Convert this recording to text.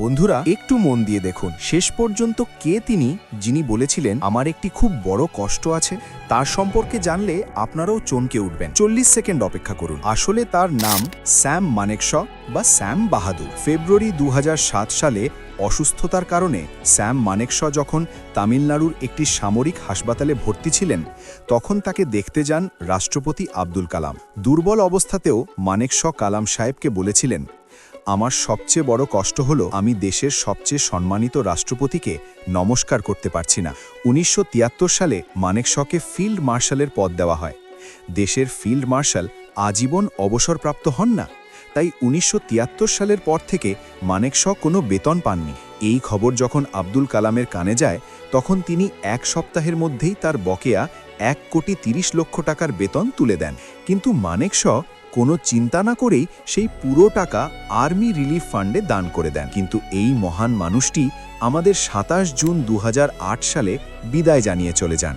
বন্ধুরা, একটু মন দিয়ে দেখুন। শেষ পর্যন্ত কে তিনি যিনি বলেছিলেন, আমার একটি খুব বড় কষ্ট আছে, তার সম্পর্কে জানলে আপনারাও চমকে উঠবেন। চল্লিশ সেকেন্ড অপেক্ষা করুন। আসলে তার নাম স্যাম মানেকশ বা স্যাম বাহাদুর। ফেব্রুয়ারি দু হাজার সাত সালে অসুস্থতার কারণে স্যাম মানেকশ যখন তামিলনাড়ুর একটি সামরিক হাসপাতালে ভর্তি ছিলেন, তখন তাকে দেখতে যান রাষ্ট্রপতি আব্দুল কালাম। দুর্বল অবস্থাতেও মানেকশ কালাম সাহেবকে বলেছিলেন আমার সবচেয়ে বড় কষ্ট হলো আমি দেশের সবচেয়ে সম্মানিত রাষ্ট্রপতিকে নমস্কার করতে পারছি না। উনিশশো তিয়াত্তর সালে মানেকশকে ফিল্ড মার্শালের পদ দেওয়া হয়। দেশের ফিল্ড মার্শাল আজীবন অবসরপ্রাপ্ত হন না। তাই উনিশশো তিয়াত্তর সালের পর থেকে মানেকশ কোনো বেতন পাননি। এই খবর যখন আব্দুল কালামের কানে যায়, তখন তিনি এক সপ্তাহের মধ্যেই তার বকেয়া এক কোটি তিরিশ লক্ষ টাকার বেতন তুলে দেন। কিন্তু মানেকশ কোনো চিন্তা না করেই সেই পুরো টাকা আর্মি রিলিফ ফান্ডে দান করে দেন। কিন্তু এই মহান মানুষটি আমাদের সাতাশ জুন দু হাজার আট সালে বিদায় জানিয়ে চলে যান।